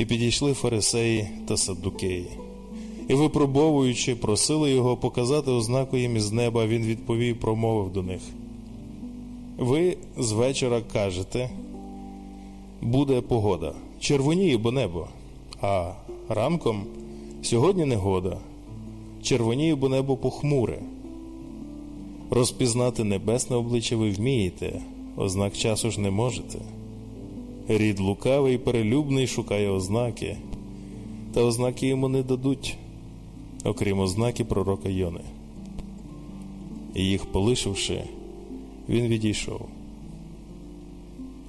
І підійшли фарисеї та саддукеї. І, випробовуючи, просили його показати ознаку їм із неба, він відповів, промовив до них. Ви з вечора кажете, буде погода, червоніє бо небо, а ранком сьогодні негода, червоніє бо небо похмуре. Розпізнати небесне обличчя ви вмієте, ознак часу ж не можете. Рід лукавий перелюбний шукає ознаки, та ознаки йому не дадуть, окрім ознаки пророка Йони. І їх полишивши, він відійшов.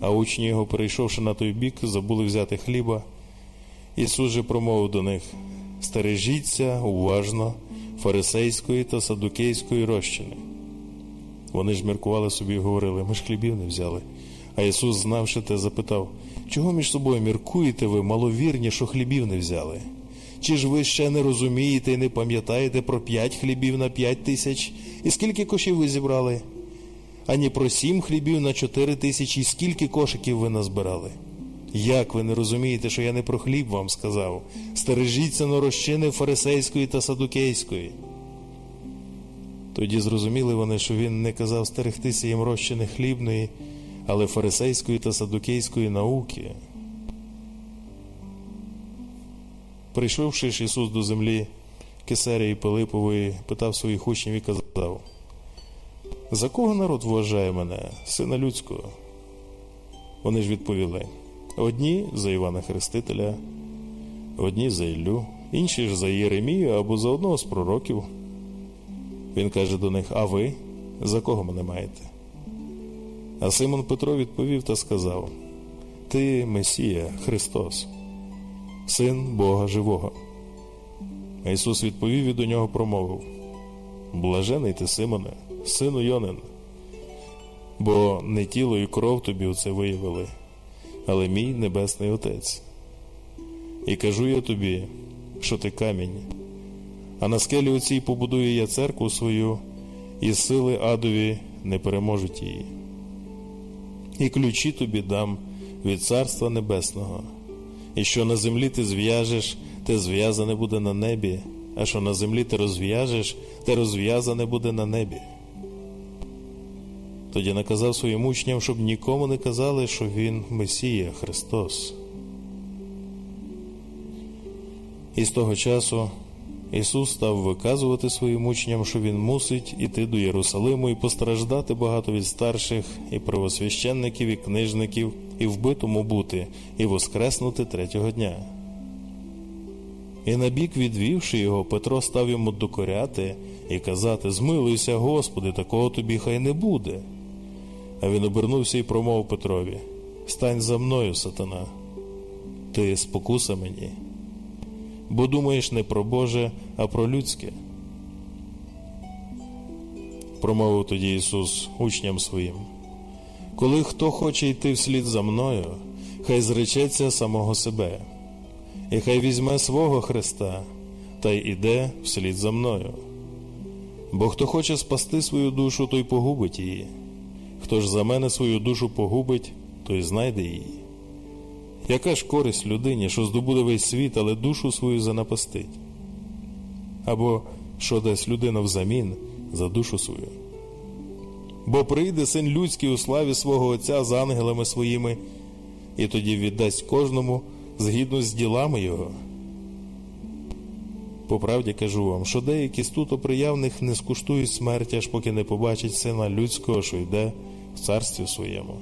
А учні його, перейшовши на той бік, забули взяти хліба. Ісус же промовив до них: Стережіться уважно фарисейської та садукейської розчини. Вони ж міркували собі і говорили, ми ж хлібів не взяли. А Ісус, знавши те, запитав, чого між собою міркуєте ви, маловірні, що хлібів не взяли? Чи ж ви ще не розумієте і не пам'ятаєте про п'ять хлібів на п'ять тисяч? І скільки кошів ви зібрали? Ані про сім хлібів на чотири тисячі, і скільки кошиків ви назбирали? Як ви не розумієте, що я не про хліб вам сказав? Стережіться норощини фарисейської та садукейської. Тоді зрозуміли вони, що він не казав стерегтися їм розчини хлібної, але фарисейської та садукейської науки. Прийшовши ж Ісус до землі Кесарії Пилипової, питав своїх учнів і казав: За кого народ вважає мене, сина людського? Вони ж відповіли: одні за Івана Хрестителя, одні за Іллю, інші ж за Єремію або за одного з пророків. Він каже до них: А ви за кого мене маєте? А Симон Петро відповів та сказав: Ти Месія, Христос, Син Бога Живого. Ісус відповів і до нього промовив: Блажений ти, Симоне, сину Йонин, бо не тіло і кров тобі оце виявили, але мій небесний Отець. І кажу я тобі, що ти камінь, а на скелі оцій побудую я церкву свою, і сили адові не переможуть її. І ключі тобі дам від Царства Небесного, і що на землі ти зв'яжеш, те зв'язане буде на небі, а що на землі ти розв'яжеш, те розв'язане буде на небі. Тоді наказав своїм учням, щоб нікому не казали, що він Месія Христос. І з того часу Ісус став виказувати своїм учням, що Він мусить іти до Єрусалиму і постраждати багато від старших, і правосвященників, і книжників, і вбитому бути, і воскреснути третього дня. І набік відвівши його, Петро став йому докоряти і казати: Змилуйся, Господи, такого тобі хай не буде. А він обернувся і промовив Петрові: Стань за мною, сатана, ти спокуса мені бо думаєш не про Боже, а про людське. Промовив тоді Ісус учням своїм. Коли хто хоче йти вслід за мною, хай зречеться самого себе, і хай візьме свого Христа та й іде вслід за мною. Бо хто хоче спасти свою душу, той погубить її. Хто ж за мене свою душу погубить, той знайде її. Яка ж користь людині, що здобуде весь світ, але душу свою занапастить? Або що дасть людина взамін за душу свою? Бо прийде син людський у славі свого Отця з ангелами своїми, і тоді віддасть кожному згідно з ділами його. По правді кажу вам, що деякі з тут оприявних не скуштують смерті, аж поки не побачать сина людського, що йде в царстві своєму.